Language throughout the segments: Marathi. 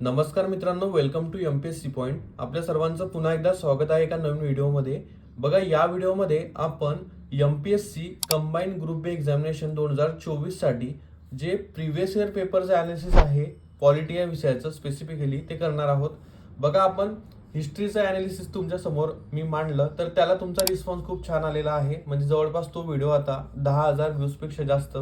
नमस्कार मित्रांनो welcome to M P S C point आपल्या सर्वांचं पुन्हा एकदा स्वागत आहे एका नवीन व्हिडिओमध्ये. बघा या व्हिडिओमध्ये आपण M P S C combine group B examination दोन हजार चोवीससाठी जे प्रिव्हियस इयर पेपरचं अनालिसिस आहे पॉलिटी या विषयाचं स्पेसिफिकली ते करणार आहोत. बघा आपण हिस्ट्रीचं ॲनालिसिस तुमच्यासमोर मी मांडलं तर त्याला तुमचा रिस्पॉन्स खूप छान आलेला आहे. म्हणजे जवळपास तो व्हिडिओ आता दहा हजार व्ह्यूजपेक्षा जास्त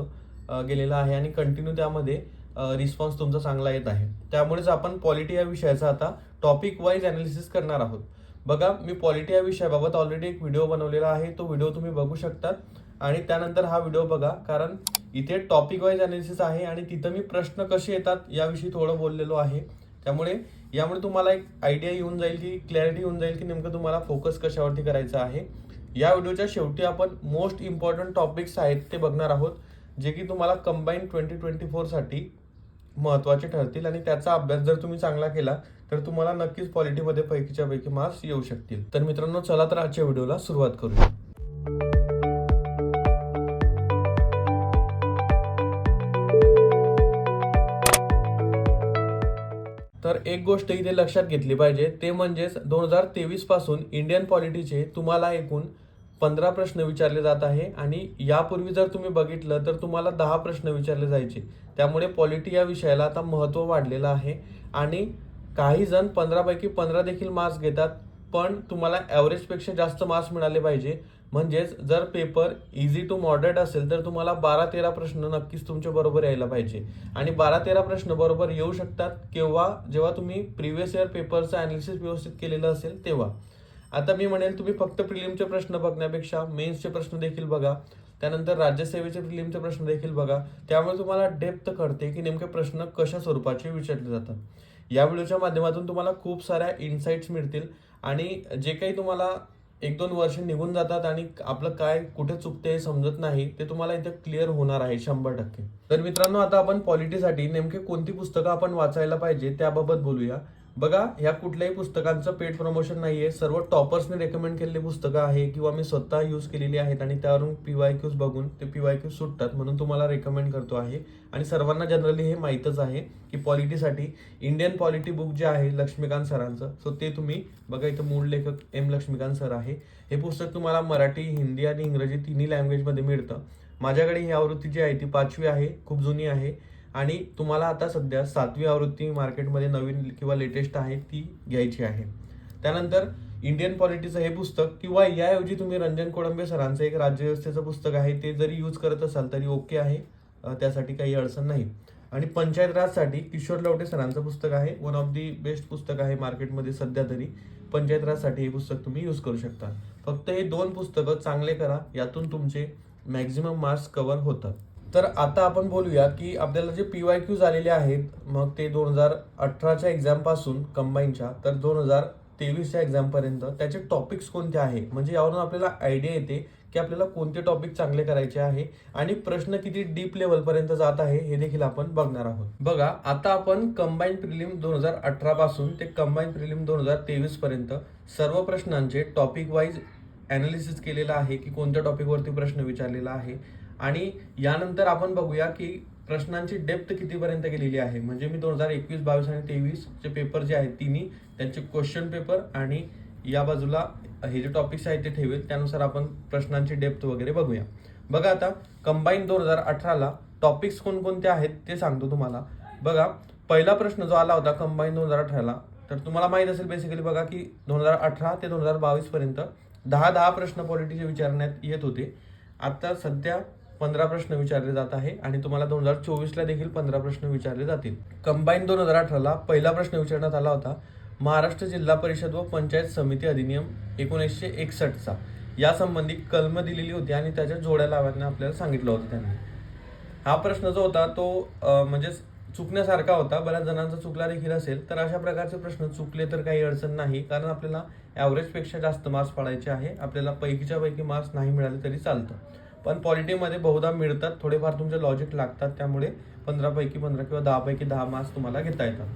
गेलेला आहे आणि कंटिन्यू त्यामध्ये रिस्पॉन्स तुमचा चांगला येत आहे. त्यामुळेच आपण पॉलिटी या विषयाचा आता टॉपिक वाईज अनालिसिस करणार आहोत. बघा मी पॉलिटी या विषयाबाबत ऑलरेडी एक व्हिडिओ बनवलेला आहे. तो व्हिडिओ तुम्ही बघू शकता. आणि त्यानंतर हा व्हिडिओ बघा कारण इथे टॉपिक वाईज अनालिसिस आहे आणि तिथं मी प्रश्न कसे येतात याविषयी थोडं बोललेलो आहे. त्यामुळे यामुळे तुम्हाला एक आयडिया येऊन जाईल की क्लॅरिटी येऊन जाईल की नेमकं तुम्हाला फोकस कशावरती करायचं आहे. या व्हिडिओच्या शेवटी आपण मोस्ट इम्पॉर्टंट टॉपिक्स आहेत ते बघणार आहोत जे की तुम्हाला कंबाईन ट्वेंटी ट्वेंटी फोरसाठी महत्त्वाचे ठरतील आणि त्याचा अभ्यास जर तुम्ही चांगला केला तर तुम्हाला नक्कीच पॉलिटीमध्ये पैकीच्या पैकी मार्क्स येऊ शकतील. तर मित्रांनो चला तर आजच्या व्हिडिओला सुरुवात करूया. तर एक गोष्ट इथे लक्षात घेतली पाहिजे ते म्हणजेच दोन हजार तेवीसपासून इंडियन पॉलिटीचे तुम्हाला एकूण पंधरा प्रश्न विचारले जात आहे आणि यापूर्वी जर तुम्ही बघितलं तर तुम्हाला दहा प्रश्न विचारले जायचे. त्यामुळे पॉलिटी या विषयाला आता महत्त्व वाढलेलं आहे. आणि काही जण पंधरापैकी पंधरा देखील मार्क्स घेतात पण तुम्हाला ॲव्हरेजपेक्षा जास्त मार्क्स मिळाले पाहिजे. म्हणजेच जर पेपर इझी टू मॉडरेट असेल तर तुम्हाला बारा तेरा प्रश्न नक्कीच तुमच्या बरोबर यायला पाहिजे. आणि बारा तेरा प्रश्न बरोबर येऊ शकतात केव्हा जेव्हा तुम्ही प्रिव्हियस इयर पेपरचं अनालिसिस व्यवस्थित केलेलं असेल तेव्हा. आता मी म्हणेल तुम्ही फक्त प्रिलिमचे प्रश्न बघण्यापेक्षा मेन्सचे प्रश्न देखील बघा. त्यानंतर राज्यसेवेचे प्रिलिमचे प्रश्न देखील बघा. त्यामुळे तुम्हाला डेप्थ कळते की नेमके प्रश्न कशा स्वरूपाचे विचारले जातात. या व्हिडिओच्या माध्यमातून तुम्हाला खूप साऱ्या इन्साइट्स मिळतील आणि जे काही तुम्हाला एक दोन वर्ष निघून जातात आणि आपलं काय कुठे चुकते हे समजत नाही ते तुम्हाला इथे क्लिअर होणार आहे शंभर टक्के. तर मित्रांनो आता आपण पॉलिटीसाठी नेमके कोणती पुस्तकं आपण वाचायला पाहिजे त्याबाबत बोलूया. बघा ह्या कुठल्याही पुस्तकांचं पेड प्रमोशन नाही आहे सर्व टॉपर्सने रेकमेंड केलेली पुस्तकं आहे किंवा मी स्वतः यूज केलेली आहेत आणि त्यावरून पी वाय क्यूज बघून ते पी वाय क्यूज सुटतात म्हणून तुम्हाला रेकमेंड करतो आहे. आणि सर्वांना जनरली हे माहीतच आहे की पॉलिटीसाठी इंडियन पॉलिटी बुक जे आहे लक्ष्मीकांत सरांचं सो ते तुम्ही बघा इथं मूळ लेखक एम लक्ष्मीकांत सर आहे. हे पुस्तक तुम्हाला मराठी हिंदी आणि इंग्रजी तिन्ही लँग्वेजमध्ये मिळतं. माझ्याकडे ही आवृत्ती जी आहे ती पाचवी आहे खूप जुनी आहे. आणि तुम्हाला आता सध्या सातवी आवृत्ती मार्केटमध्ये नवीन किंवा लेटेस्ट आहे ती घ्यायची आहे. त्यानंतर इंडियन पॉलिटीचं हे पुस्तक किंवा याऐवजी तुम्ही रंजन कोळंबे सरांचं एक राज्यव्यवस्थेचं पुस्तक आहे ते जरी यूज करत असाल तरी ओके आहे. त्यासाठी काही अडचण नाही. आणि पंचायत राजसाठी किशोर लवटे सरांचं पुस्तक आहे वन ऑफ दी बेस्ट पुस्तक आहे मार्केटमध्ये सध्या तरी. पंचायत राजसाठी हे पुस्तक तुम्ही यूज करू शकता. फक्त हे दोन पुस्तकं चांगले करा यातून तुमचे मॅक्झिमम मार्क्स कव्हर होतात. तर आता आपण बोलूया की आपल्याला जे पी वाय क्यू झालेले आहेत मग ते दोन हजार अठराच्या एक्झामपासून कंबाईनच्या तर दोन हजार तेवीसच्या एक्झामपर्यंत त्याचे टॉपिक्स कोणते आहे? म्हणजे यावरून आपल्याला आयडिया येते की आपल्याला कोणते टॉपिक चांगले करायचे आहे आणि प्रश्न किती डीप लेवलपर्यंत जात आहे हे देखील आपण बघणार आहोत. बघा आता आपण कंबाईन प्रिलिम दोन हजार अठरापासून ते कंबाईन प्रिलिम दोन हजार तेवीसपर्यंत सर्व प्रश्नांचे टॉपिक वाईज ॲनालिसिस केलेलं आहे की कोणत्या टॉपिकवरती प्रश्न विचारलेला आहे. आणि यानंतर आपण बघूया की प्रश्नांची डेप्थ कितीपर्यंत गेलेली आहे. म्हणजे मी दोन हजार एकवीस बावीस आणि तेवीसचे पेपर जे आहेत तिन्ही त्यांचे क्वेश्चन पेपर आणि या बाजूला हे जे टॉपिक्स आहेत ते ठेवेल त्यानुसार आपण प्रश्नांची डेप्थ वगैरे बघूया. बघा आता कंबाईन दोन हजार अठराला टॉपिक्स कोणकोणते आहेत ते सांगतो तुम्हाला. बघा पहिला प्रश्न जो आला होता कंबाईन दोन हजार अठराला तर तुम्हाला माहीत असेल बेसिकली बघा की दोन हजार अठरा ते दोन हजार बावीसपर्यंत दहा दहा प्रश्न पॉलिटीचे विचारण्यात येत होते. आता सध्या पंधरा प्रश्न विचारले जात आहे आणि तुम्हाला दोन हजार चोवीसला देखील पंधरा प्रश्न विचारले जातील. कंबाईन दोन हजार अठराला पहिला प्रश्न विचारण्यात आला होता. महाराष्ट्र जिल्हा परिषद व पंचायत समिती अधिनियम एकोणीसशे एकसष्टचा यासंबंधी कलम दिलेली होती आणि त्याच्या जोड्या लावायला आपल्याला सांगितलं होतं त्यांनी. हा प्रश्न जो होता तो म्हणजे चुकण्यासारखा होता. बऱ्याच जणांचा चुकला देखील असेल. तर अशा प्रकारचे प्रश्न चुकले तर काही अडचण नाही. कारण आपल्याला ॲव्हरेजपेक्षा जास्त मार्क्स पाडायचे आहे. आपल्याला पैकीच्या पैकी मार्क्स नाही मिळाले तरी चालतं. पण पॉलिटीमध्ये बहुधा मिळतात. थोडेफार तुमचे लॉजिक लागतात. त्यामुळे पंधरापैकी पंधरा किंवा दहापैकी दहा मार्क्स तुम्हाला घेता येतात.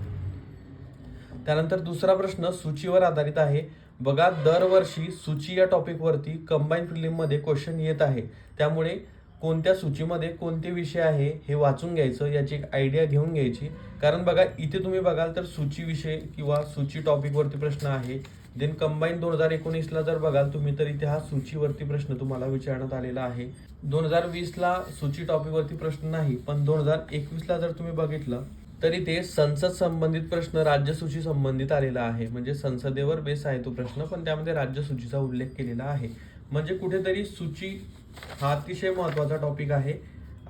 त्यानंतर दुसरा प्रश्न सूचीवर आधारित आहे. बघा दरवर्षी सूची या टॉपिकवरती कंबाईन फिल्ममध्ये क्वेश्चन येत आहे. त्यामुळे कोणत्या सूचीमध्ये कोणते विषय आहे हे वाचून घ्यायचं याची एक आयडिया घेऊन घ्यायची. कारण बघा इथे तुम्ही बघाल तर सूची विषय किंवा सूची टॉपिकवरती प्रश्न आहे. देन कंबाईन दोन हजार एकोणीसला जर बघाल तुम्ही तर इथे हा सूचीवरती प्रश्न तुम्हाला विचारण्यात आलेला आहे. दोन हजार वीसला सूची टॉपिकवरती प्रश्न नाही पण दोन हजार एकवीसला जर तुम्ही बघितलं तरी ते संसद संबंधित प्रश्न राज्यसूची संबंधित आलेला आहे. म्हणजे संसदेवर बेस आहे तो प्रश्न पण त्यामध्ये राज्यसूचीचा उल्लेख केलेला आहे. म्हणजे कुठेतरी सूची हा अतिशय महत्त्वाचा टॉपिक आहे.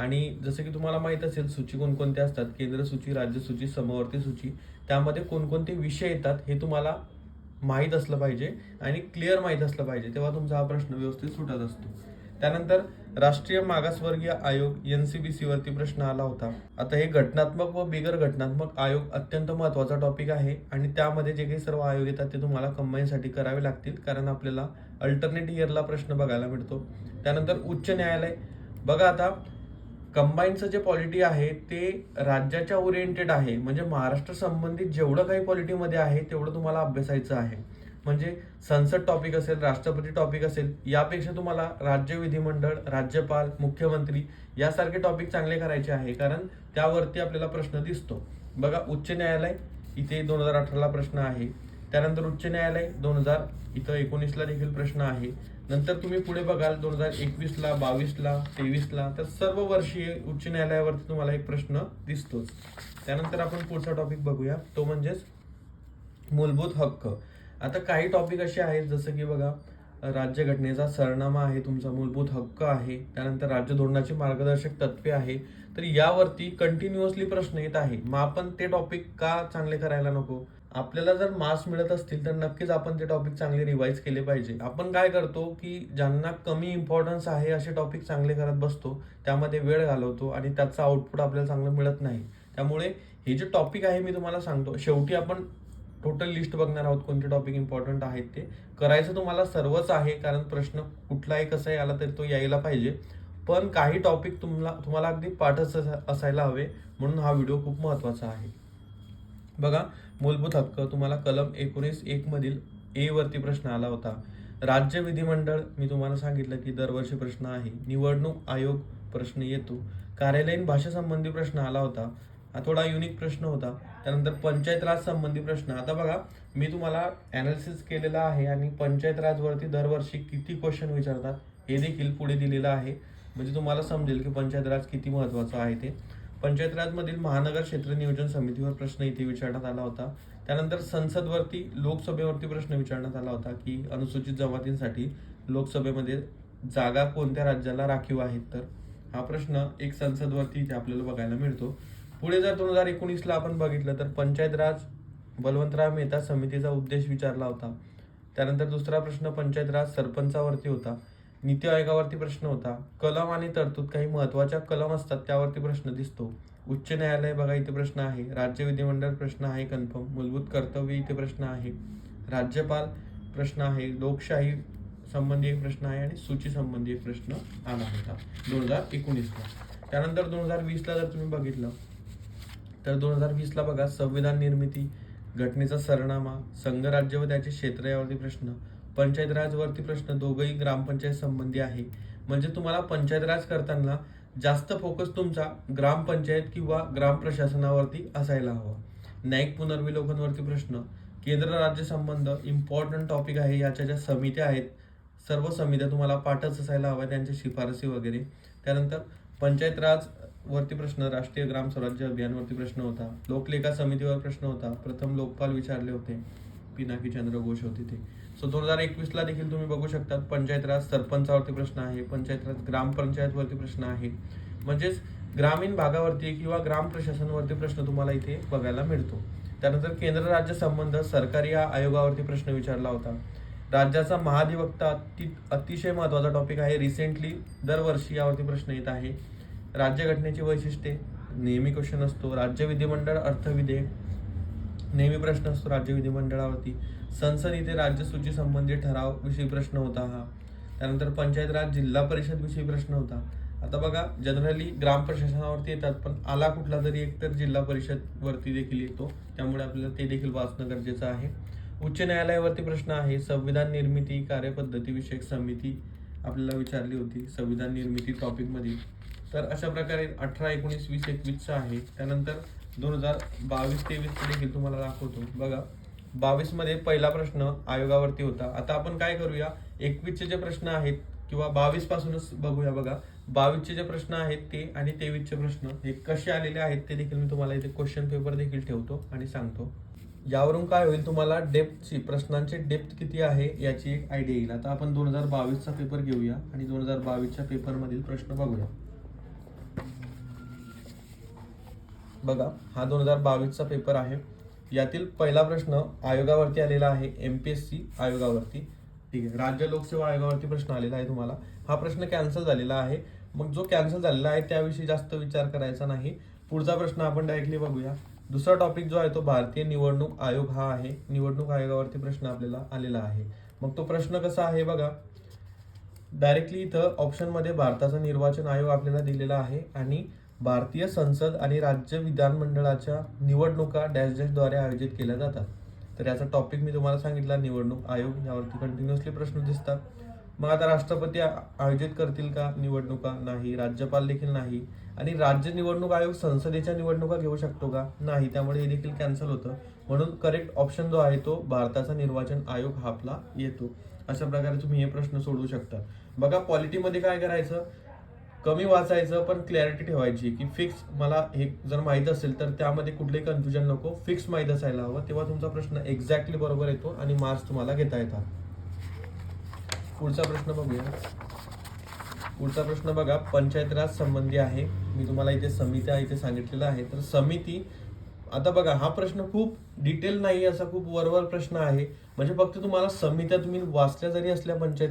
आणि जसं की तुम्हाला माहीत असेल सूची कोणकोणत्या असतात? केंद्र सूची राज्यसूची समवर्ती सूची. त्यामध्ये कोणकोणते विषय येतात हे तुम्हाला माहीत असलं पाहिजे आणि क्लिअर माहीत असलं पाहिजे तेव्हा तुमचा हा प्रश्न व्यवस्थित सुटत असतो. त्यानंतर राष्ट्रीय मागासवर्गीय आयोग एन सी बी सीवरती प्रश्न आला होता. आता हे घटनात्मक व बिगर घटनात्मक आयोग अत्यंत महत्त्वाचा टॉपिक आहे आणि त्यामध्ये जे काही सर्व आयोग येतात ते तुम्हाला कंबाईनसाठी करावे लागतील कारण आपल्याला अल्टरनेट इयरला प्रश्न बघायला मिळतो. त्यानंतर उच्च न्यायालय. बघा आता कंबाईनचं जे पॉलिटी आहे ते राज्याच्या ओरिएंटेड आहे. म्हणजे महाराष्ट्र संबंधित जेवढं काही पॉलिटीमध्ये आहे तेवढं तुम्हाला अभ्यासायचं आहे. म्हणजे संसद टॉपिक असेल राष्ट्रपती टॉपिक असेल यापेक्षा तुम्हाला राज्य विधिमंडळ राज्यपाल मुख्यमंत्री यासारखे टॉपिक चांगले करायचे आहे कारण त्यावरती आपल्याला प्रश्न दिसतो. बघा उच्च न्यायालय इथे दोन हजार अठराला प्रश्न आहे. त्यानंतर उच्च न्यायालय दोन हजार इथं एकोणीसला देखील प्रश्न आहे. नंतर तुम्ही पुढे बघाल दोन हजार एकवीसला बावीसला तेवीसला तर सर्व वर्षीय उच्च न्यायालयावरती तुम्हाला एक प्रश्न दिसतोच. त्यानंतर आपण पुढचा टॉपिक बघूया. तो म्हणजेच मूलभूत हक्क. आता काही टॉपिक असे आहेत जसं की बघा राज्यघटनेचा सरनामा आहे तुमचा मूलभूत हक्क आहे त्यानंतर राज्य धोरणाची मार्गदर्शक तत्वे आहे तर यावरती कंटिन्युअसली प्रश्न येत आहे. मग आपण ते टॉपिक का चांगले करायला नको? आपल्याला जर मार्क्स मिळत असतील तर नक्कीच आपण ते टॉपिक चांगले रिवाईज केले पाहिजे. आपण काय करतो की ज्यांना कमी इम्पॉर्टन्स आहे असे टॉपिक चांगले करत बसतो त्यामध्ये वेळ घालवतो आणि त्याचं आउटपुट आपल्याला चांगलं मिळत नाही. त्यामुळे हे जे टॉपिक आहे मी तुम्हाला सांगतो शेवटी आपण टोटल लिस्ट बघणार आहोत कोणते टॉपिक इम्पॉर्टंट आहेत ते. करायचं तुम्हाला सर्वच आहे कारण प्रश्न कुठलाही कसाही आला तरी तो यायला पाहिजे. पण काही टॉपिक तुम्हाला तुम्हाला अगदी पाठच असायला हवे म्हणून हा व्हिडिओ खूप महत्त्वाचा आहे. बघा मूलभूत हक्क तुम्हाला कलम एकोणीस एकमधील ए वरती प्रश्न आला होता. राज्य विधिमंडळ मी तुम्हाला सांगितलं की दरवर्षी प्रश्न आहे. निवडणूक आयोग प्रश्न येतो. कार्यालयीन भाषेसंबंधी प्रश्न आला होता. हा थोडा युनिक प्रश्न होता. त्यानंतर पंचायत राज संबंधी प्रश्न. आता बघा मी तुम्हाला अनालिसिस केलेला आहे आणि पंचायत राजवरती दरवर्षी किती क्वेश्चन विचारतात हे देखील पुढे दिलेलं आहे. म्हणजे तुम्हाला समजेल की पंचायत राज किती महत्त्वाचं आहे ते. पंचायत राजमधील महानगर क्षेत्र नियोजन समितीवर प्रश्न इथे विचारण्यात आला होता. त्यानंतर संसदवरती लोकसभेवरती प्रश्न विचारण्यात आला होता की अनुसूचित जमातींसाठी लोकसभेमध्ये जागा कोणत्या राज्याला राखीव आहेत? तर हा प्रश्न एक संसदवरती इथे आपल्याला बघायला मिळतो. पुढे जर दोन हजार एकोणीसला आपण बघितलं तर पंचायत राज बलवंतराव मेहता समितीचा उद्देश विचारला होता. त्यानंतर दुसरा प्रश्न पंचायत राज सरपंचावरती होता. नीती आयोगावरती प्रश्न होता. कलम आणि तरतूद काही महत्त्वाच्या कलम असतात त्यावरती प्रश्न दिसतो. उच्च न्यायालय बघा इथे प्रश्न आहे. राज्य विधिमंडळ प्रश्न आहे कन्फर्म. मूलभूत कर्तव्य इथे प्रश्न आहे. राज्यपाल प्रश्न आहे लोकशाही संबंधी एक प्रश्न आहे आणि सूची संबंधी एक प्रश्न आला होता. दोन हजार एकोणीसला. त्यानंतर दोन हजार वीसला जर तुम्ही बघितलं तर दोन हजार वीसला बघा संविधान निर्मिती घटनेचा सरनामा संघराज्य व त्याचे क्षेत्र यावरती प्रश्न. पंचायत राजवरती प्रश्न दोघंही ग्रामपंचायत संबंधी आहे. म्हणजे तुम्हाला पंचायत राज करताना जास्त फोकस तुमचा ग्रामपंचायत किंवा ग्राम प्रशासनावरती असायला हवा. न्यायिक पुनर्विलोकनवरती प्रश्न केंद्र राज्य संबंध इम्पॉर्टंट टॉपिक आहे याच्या ज्या समित्या आहेत सर्व समित्या तुम्हाला पाठच असायला हव्या त्यांच्या शिफारसी वगैरे. त्यानंतर पंचायत राज वरती प्रश्न राष्ट्रीय ग्राम स्वराज्य अभियानवरती प्रश्न होता. लोकलेखा समितीवर प्रश्न होता. प्रथम लोकपाल विचारले होते. पिनाकी चंद्र घोष होते ते. सो दोन हजार एकवीसला देखील तुम्ही बघू शकता पंचायत राज सरपंचावरती प्रश्न आहे पंचायत राज ग्रामपंचायतवरती प्रश्न आहे. म्हणजेच ग्रामीण भागावरती किंवा ग्राम प्रशासनावरती प्रश्न तुम्हाला इथे बघायला मिळतो. त्यानंतर केंद्र राज्य संबंध सरकारी या आयोगावरती प्रश्न विचारला होता. राज्याचा महाधिवक्ता अति अतिशय महत्त्वाचा टॉपिक आहे. रिसेंटली दरवर्षी यावरती प्रश्न येत आहे. राज्यघटनेची वैशिष्ट्ये नेहमी क्वेश्चन असतो. राज्य विधिमंडळ अर्थविधेयक नेहमी प्रश्न असतो राज्य विधिमंडळावरती. संसद इथे राज्यसूची संबंधित ठराव विषयी प्रश्न होता हा. त्यानंतर पंचायत राज जिल्हा परिषद विषयी प्रश्न होता. आता बघा जनरली ग्राम प्रशासनावरती येतात पण आला कुठला तरी एक तर जिल्हा परिषद वरती देखील येतो. त्यामुळे आपल्याला ते देखील वाचणं गरजेचं आहे. उच्च न्यायालयावरती प्रश्न आहे संविधान निर्मिती कार्यपद्धतीविषयक समिती आपल्याला विचारली होती संविधान निर्मिती टॉपिकमध्ये तर अशा प्रकारे अठरा एकोणीस वीस एकवीसचं आहे. त्यानंतर दोन हजार बावीस तेवीसचं देखील तुम्हाला दाखवतो. बघा बावीसमध्ये पहिला प्रश्न आयोगावरती होता. आता आपण काय करूया? एकवीसचे जे प्रश्न आहेत किंवा बावीस पासूनच बघूया बघा. बावीसचे जे प्रश्न आहेत ते आणि तेवीसचे प्रश्न हे कसे आलेले आहेत ते देखील मी तुम्हाला इथे क्वेश्चन पेपर देखील ठेवतो आणि सांगतो. यावरून काय होईल तुम्हाला? डेप्थची प्रश्नांची डेप्थ किती आहे याची एक आयडिया येईल. आता आपण दोन हजार बावीसचा पेपर घेऊया आणि दोन हजार बावीसच्या पेपरमधील प्रश्न बघूया. बघा हा दोन हजार बावीसचा पेपर आहे. यातील पहिला प्रश्न आयोगावरती आलेला आहे एम पी एस सी आयोगावरती. ठीक आहे राज्य लोकसेवा आयोगावरती प्रश्न आलेला आहे तुम्हाला. हा प्रश्न कॅन्सल झालेला आहे. मग जो कॅन्सल झालेला आहे त्याविषयी जास्त विचार करायचा नाही. पुढचा प्रश्न आपण डायरेक्टली बघूया. दुसरा टॉपिक जो आहे तो भारतीय निवडणूक आयोग हा आहे. निवडणूक आयोगावरती प्रश्न आपल्याला आलेला आहे. मग तो प्रश्न कसा आहे बघा. डायरेक्टली इथं ऑप्शनमध्ये भारताचा निर्वाचन आयोग आपल्याला दिलेला आहे आणि भारतीय संसद आणि राज्य विधानमंडळाच्या निवडणुका डॅश डॅशद्वारे आयोजित केल्या जातात. तर याचा टॉपिक मी तुम्हाला सांगितला निवडणूक आयोग. यावरती कंटिन्युअसली प्रश्न दिसतात. मग आता राष्ट्रपती आ- आयोजित करतील का निवडणुका? नाही. राज्यपाल देखील नाही. आणि राज्य निवडणूक आयोग संसदेच्या निवडणुका घेऊ शकतो का? नाही. त्यामुळे हे देखील कॅन्सल होतं. म्हणून करेक्ट ऑप्शन जो आहे तो भारताचा निर्वाचन आयोग हा आपला येतो. अशा प्रकारे तुम्ही हे प्रश्न सोडवू शकता. बघा पॉलिटीमध्ये काय करायचं? कमी वाचायचं पण क्लॅरिटी ठेवायची की फिक्स मला हे जर माहीत असेल तर त्यामध्ये कुठलेही कन्फ्युजन नको. फिक्स माहीत असायला हवं. तेव्हा तुमचा प्रश्न एक्झॅक्टली बरोबर येतो आणि मार्क्स तुम्हाला घेता येतात. पुढचा प्रश्न बघूया. पुढचा प्रश्न बघा. पंचायत राज संबंधी आहे. मी तुम्हाला इथे समित्या इथे सांगितलेलं आहे. तर समिती आता बघा हा प्रश्न खूप डिटेल नाही असा खूप वरवर प्रश्न आहे. म्हणजे फक्त तुम्हाला समित्या तुम्ही वाचल्या जरी असल्या पंचायत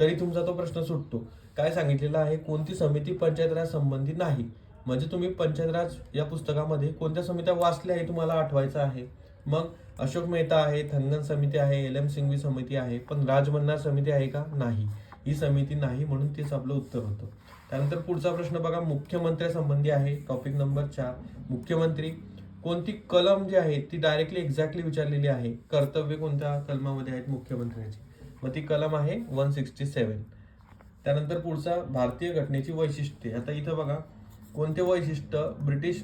तरी तुमचा तो प्रश्न सुटतो. काय सांगितलेलं आहे? कोणती समिती पंचायत राज संबंधी नाही? म्हणजे तुम्ही पंचायत राज या पुस्तकामध्ये कोणत्या समित्या वाचल्या हे तुम्हाला आठवायचं आहे? मग अशोक मेहता आहे थंगन समिती आहे एल एम सिंघवी समिती आहे पण राजमन्नार समिती आहे का? नाही. ही समिती नाही म्हणून तेच आपलं उत्तर होतं. त्यानंतर पुढचा प्रश्न बघा. मुख्यमंत्र्यासंबंधी आहे. टॉपिक नंबर चार. मुख्यमंत्री कोणती कलम जी आहे ती डायरेक्टली एक्झॅक्टली विचारलेली आहे? कर्तव्य कोणत्या कलमामध्ये आहेत मुख्यमंत्र्याची? मग ती कलम आहे वन सिक्स्टी सेवन त्यानंतर पुढचा भारतीय घटनेची वैशिष्ट्ये. आता इथं बघा कोणते वैशिष्ट्य ब्रिटिश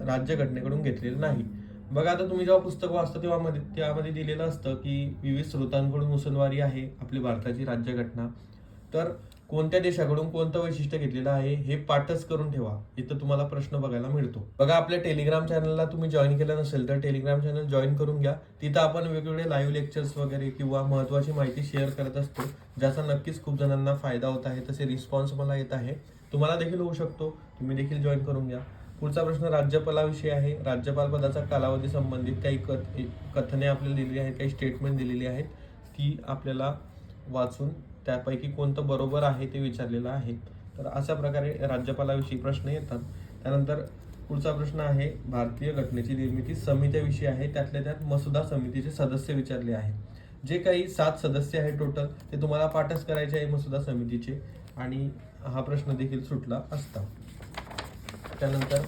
राज्यघटनेकडून घेतलेलं नाही? बघा आता तुम्ही जेव्हा पुस्तक वाचता तेव्हा मध्ये त्यामध्ये दिलेलं असतं की विविध स्रोतांकडून मुसलवारी आहे आपली भारताची राज्यघटना. तर कोणत्या देशाकडून कोणतं वैशिष्ट्य घेतलेलं आहे हे पाठच करून ठेवा. इथं तुम्हाला प्रश्न बघायला मिळतो. बघा आपल्या टेलिग्राम चॅनलला तुम्ही जॉईन केलं नसेल तर टेलिग्राम चॅनल जॉईन करून घ्या. तिथं आपण वेगवेगळे लाईव्ह लेक्चर्स वगैरे किंवा महत्वाची माहिती शेअर करत असतो ज्याचा नक्कीच खूप जणांना फायदा होत आहे तसे रिस्पॉन्स मला येत आहे. तुम्हाला देखील होऊ शकतो. तुम्ही देखील जॉईन करून घ्या. पुढचा प्रश्न राज्यपालाविषयी आहे. राज्यपाल पदाचा कालावधी संबंधित काही कथ कथने आपल्याला दिलेली आहेत काही स्टेटमेंट दिलेली आहेत ती आपल्याला वाचून त्यापैकी कोणतं बरोबर आहे ते विचारलेलं आहे. तर अशा प्रकारे राज्यपालाविषयी प्रश्न येतात. त्यानंतर पुढचा प्रश्न आहे भारतीय घटनेची निर्मिती समित्याविषयी आहे. त्यातल्या त्यात मसुदा समितीचे सदस्य विचारले आहे. जे काही सात सदस्य आहे टोटल ते तुम्हाला पाठच करायचे आहे मसुदा समितीचे. आणि हा प्रश्न देखील सुटला असता. त्यानंतर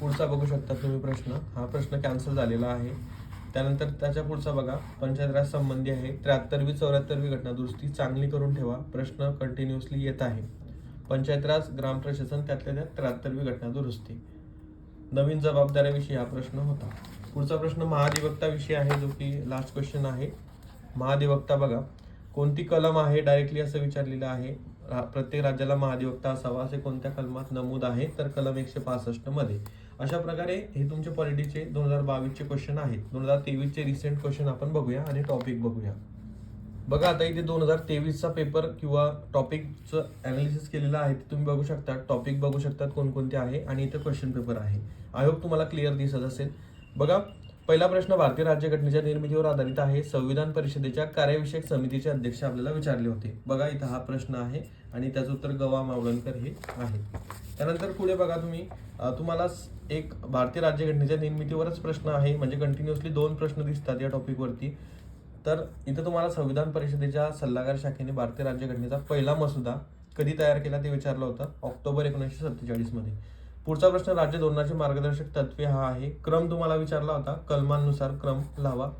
पुढचा बघू शकता तुम्ही प्रश्न. हा प्रश्न कॅन्सल झालेला आहे. त्यानंतर त्याच्या पुढचा बघा पंचायत राज संबंधी आहे. त्र्याहत्तरवी चौऱ्याहत्तरवी घटना दुरुस्ती चांगली करून ठेवा. प्रश्न कंटिन्युअसली येत आहे. पंचायत राज ग्राम प्रशासन त्यातल्या त्यात त्र्याहत्तरवी घटना दुरुस्ती नवीन जबाबदाऱ्याविषयी हा प्रश्न होता. पुढचा प्रश्न महाधिवक्ताविषयी आहे जो की लास्ट क्वेश्चन आहे. महाधिवक्ता बघा कोणती कलम आहे डायरेक्टली असं विचारलेलं आहे? रा- प्रत्येक राज्याला महाधिवक्ता असावा असे कोणत्या कलमात नमूद आहे? तर कलम एकशे पासष्टमध्ये. अशा प्रकारे हे तुमचे पॉलिटीचे दोन हजार बावीसचे क्वेश्चन आहेत. दोन हजार तेवीसचे रिसेंट क्वेश्चन आपण बघूया आणि टॉपिक बघूया. बघा आता इथे दोन हजार तेवीसचा पेपर किंवा टॉपिकचं अनालिसिस केलेलं आहे ते तुम्ही बघू शकता. टॉपिक बघू शकतात कोणकोणते आहे आणि इथे क्वेश्चन पेपर आहे. आय होप तुम्हाला क्लिअर दिसत असेल. बघा पहिला प्रश्न भारतीय राज्यघटनेच्या निर्मितीवर आधारित आहे. संविधान परिषदेच्या कार्यविषयक समितीचे अध्यक्ष आपल्याला विचारले होते. बघा इथं हा प्रश्न आहे आणि त्याचं उत्तर गवा मावळणकर हे आहे त्यानंतर पुढे बघा तुम्ही तुम्हाला एक भारतीय राज्यघटनेच्या निर्मितीवरच प्रश्न आहे म्हणजे कंटिन्युअसली दोन प्रश्न दिसतात या टॉपिकवरती तर इथं तुम्हाला संविधान परिषदेच्या सल्लागार शाखेने भारतीय राज्यघटनेचा पहिला मसुदा कधी तयार केला ते विचारलं होतं? ऑक्टोबर एकोणीसशे सत्तेचाळीसमध्ये पुढचा प्रश्न राज्य धोरणाचे मार्गदर्शक तत्वे हा आहे. क्रम तुम्हाला विचारला होता कलमांनुसार क्रम लावा.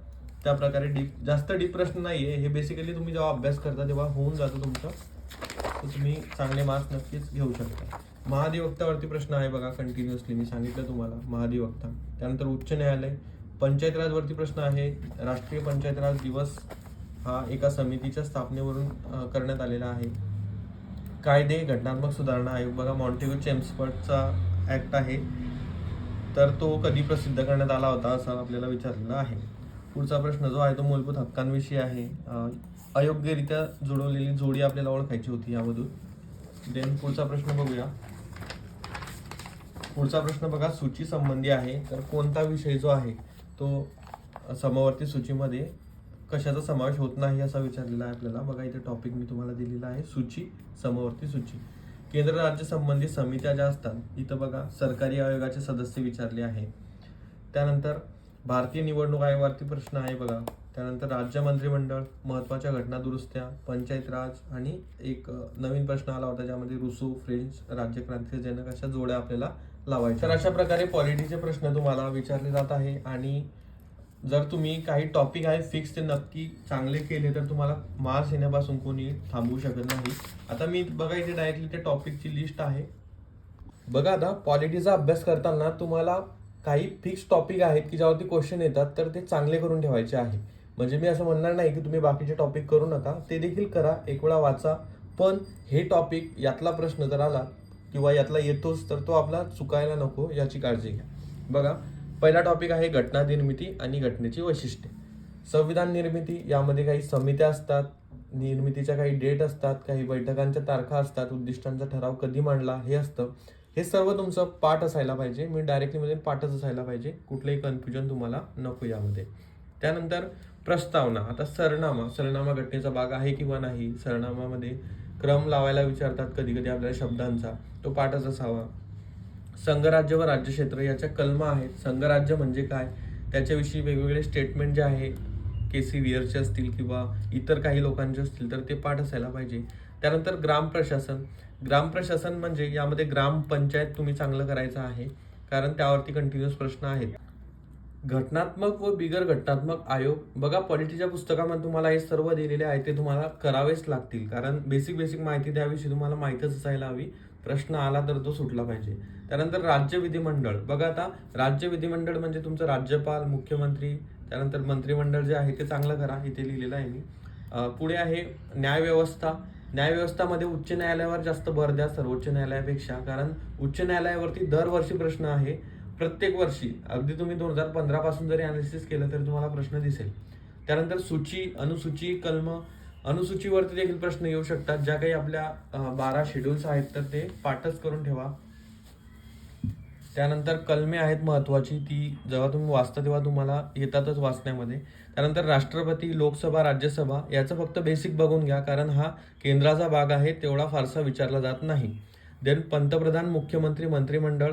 त्या प्रकारे डीप जास्त डीप प्रश्न नाही आहे हे बेसिकली तुम्ही जेव्हा अभ्यास करता तेव्हा होऊन जातो तुमचं. तर तुम्ही चांगले मार्क्स नक्कीच घेऊ शकता. महाधिवक्तावरती प्रश्न आहे बघा कंटिन्युअसली मी सांगितलं तुम्हाला महाधिवक्ता. त्यानंतर उच्च न्यायालय. पंचायत राजवरती प्रश्न आहे राष्ट्रीय पंचायत राज दिवस हा एका समितीच्या स्थापनेवरून करण्यात आलेला आहे. कायदे घटनात्मक सुधारणा आयोग बघा मॉन्टेगो चेम्सपर्टचा ॲक्ट आहे. तर तो कधी प्रसिद्ध करण्यात आला होता असं आपल्याला विचारलेलं आहे. पुढचा प्रश्न जो आहे तो मूलभूत हक्कांविषयी आहे. अयोग्यरित्या जुळवलेली जोडी आपल्याला ओळखायची होती यामधून. देन पुढचा प्रश्न बघूया. पुढचा प्रश्न बघा सूची संबंधी आहे तर कोणता विषय जो आहे तो समवर्ती सूचीमध्ये कशाचा समावेश होत नाही असा विचारलेला आहे आपल्याला. बघा इथे टॉपिक मी तुम्हाला दिलेला आहे सूची समवर्ती सूची. केंद्र राज्य संबंधी समित्या ज्या असतात इथं बघा सरकारी आयोगाचे सदस्य विचारले आहे. त्यानंतर भारतीय निवडणूक आयोगावरती प्रश्न आहे बघा. त्यानंतर राज्य मंत्रिमंडळ महत्त्वाच्या घटना दुरुस्त्या पंचायत राज आणि एक नवीन प्रश्न आला होता ज्यामध्ये रुसो फ्रेंच राज्यक्रांती जनक अशा जोड्या आपल्याला लावायचे. तर अशा प्रकारे पॉलिटीचे प्रश्न तुम्हाला विचारले जात आहे आणि जर तुम्ही काही टॉपिक आहे फिक्स ते नक्की चांगले केले तर तुम्हाला मार्क्स येण्यापासून कोणी थांबवू शकत नाही. आता मी बघा इथे डायरेक्टली त्या टॉपिकची लिस्ट आहे. बघा आता पॉलिटीचा अभ्यास करताना तुम्हाला काही फिक्स टॉपिक आहेत की ज्यावरती क्वेश्चन येतात तर ते चांगले करून ठेवायचे आहे. म्हणजे मी असं म्हणणार नाही की तुम्ही बाकीचे टॉपिक करू नका ते देखील करा एक वेळा वाचा. पण हे टॉपिक यातला प्रश्न जर आला किंवा यातला येतोच तर तो आपला चुकायला नको याची काळजी घ्या. बघा पहिला टॉपिक आहे घटना निर्मिती आणि घटनेची वैशिष्ट्ये. संविधान निर्मिती यामध्ये काही समित्या असतात निर्मितीच्या काही डेट असतात काही बैठकांच्या तारखा असतात उद्दिष्टांचा ठराव कधी मांडला हे असतं. हे सर्व तुमचं पाठ असायला पाहिजे. मी डायरेक्टली मध्ये पाठच असायला पाहिजे. कुठलंही कन्फ्युजन तुम्हाला नको यामध्ये. त्यानंतर प्रस्तावना. आता सरनामा. सरनामा घटनेचा भाग आहे किंवा नाही? सरनामामध्ये क्रम लावायला विचारतात कधी कधी आपल्याला शब्दांचा. तो पाठच असावा संघराज्य व राज्यक्षेत्र याच्या कलमा आहेत. संघराज्य म्हणजे काय? त्याच्याविषयी वेगवेगळे स्टेटमेंट जे आहे के सी वियरचे असतील किंवा इतर काही लोकांचे असतील तर ते पाठ असायला पाहिजे. त्यानंतर ग्राम प्रशासन. ग्राम प्रशासन म्हणजे यामध्ये ग्रामपंचायत तुम्ही चांगलं करायचं आहे कारण त्यावरती कंटिन्युअस प्रश्न आहेत. घटनात्मक व बिगर घटनात्मक आयोग. बघा पॉलिटीच्या पुस्तकामध्ये तुम्हाला हे सर्व दिलेले आहे ते तुम्हाला करावेच लागतील. कारण बेसिक बेसिक माहिती त्याविषयी तुम्हाला माहितच असायला हवी. प्रश्न आला तर तो सुटला पाहिजे. त्यानंतर राज्य विधिमंडळ. बघा आता राज्य विधिमंडळ म्हणजे तुमचं राज्यपाल मुख्यमंत्री त्यानंतर मंत्रिमंडळ जे आहे ते चांगलं करा इथे लिहिलेलं आहे मी. पुढे आहे न्यायव्यवस्था न्यायव्यवस्थामध्ये उच्च न्यायालयावर जास्त भर द्या सर्वोच्च न्यायालयापेक्षा. कारण उच्च न्यायालयावरती दरवर्षी प्रश्न आहे. प्रत्येक वर्षी अगदी तुम्ही दोन हजार पंधरा पासून जरी अनालिसिस केलं तरी तुम्हाला प्रश्न दिसेल. त्यानंतर सूची अनुसूची कलम अनुसूचीवरती देखील प्रश्न येऊ शकतात. ज्या काही आपल्या बारा शेड्यूल्स आहेत तर ते पाठच करून ठेवा. त्यानंतर कलमे आहेत महत्त्वाची ती जेव्हा तुम्ही वाचता तेव्हा तुम्हाला येतातच वाचण्यामध्ये. त्यानंतर राष्ट्रपती लोकसभा राज्यसभा याचं फक्त बेसिक बघून घ्या कारण हा केंद्राचा भाग आहे तेवढा फारसा विचारला जात नाही. देन पंतप्रधान मुख्यमंत्री मंत्रिमंडळ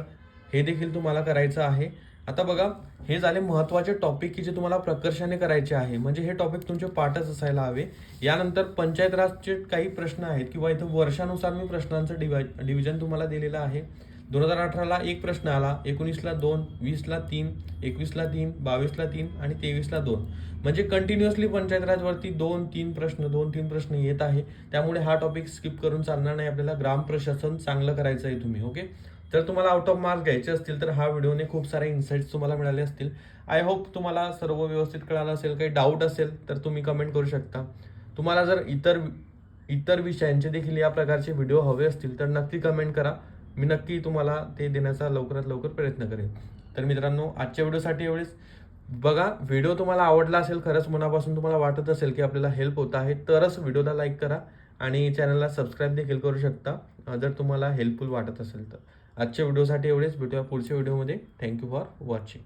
हे देखील तुम्हाला करायचं आहे. आता बघा हे झाले महत्त्वाचे टॉपिक की जे तुम्हाला प्रकर्षाने करायचे आहे. म्हणजे हे टॉपिक तुमचे पाठच असायला हवे. यानंतर पंचायत राजचे काही प्रश्न आहेत किंवा इथं वर्षानुसार मी प्रश्नांचं डिवाय डिव्हिजन तुम्हाला दिलेलं आहे. दोन हजार अठराला एक प्रश्न आला एकोणीसला दोन वीसला तीन एकवीसला तीन बावीसला तीन आणि तेवीसला दोन. म्हणजे कंटिन्युअसली पंचायत राजवरती दोन तीन प्रश्न दोन तीन प्रश्न येत आहे. त्यामुळे हा टॉपिक स्किप करून चालणार नाही. आपल्याला ग्राम प्रशासन चांगलं करायचं आहे तुम्ही ओके जर तुम्हाला आउट ऑफ मार्क्स घ्यायचे असतील तर हा व्हिडिओने खूप सारे इन्साइट्स तुम्हाला मिळाले असतील. आय होप तुम्हाला सर्व व्यवस्थित कळालं असेल काही डाऊट असेल तर तुम्ही कमेंट करू शकता. तुम्हाला जर इतर इतर विषयांचे देखील या प्रकारचे व्हिडिओ हवे असतील तर नक्की कमेंट करा. मी नक्की तुम्हाला ते देण्याचा लवकरात लवकर प्रयत्न करेन. तर मित्रांनो आजच्या व्हिडिओसाठी एवढेच. बघा व्हिडिओ तुम्हाला आवडला असेल खरंच मनापासून तुम्हाला वाटत असेल की आपल्याला हेल्प होत आहे तरच व्हिडिओला लाईक करा आणि चॅनलला सबस्क्राईब देखील करू शकता जर तुम्हाला हेल्पफुल वाटत असेल तर. आजच्या व्हिडिओसाठी एवढेच. भेटूया पुढच्या व्हिडिओमध्ये. Thank you for watching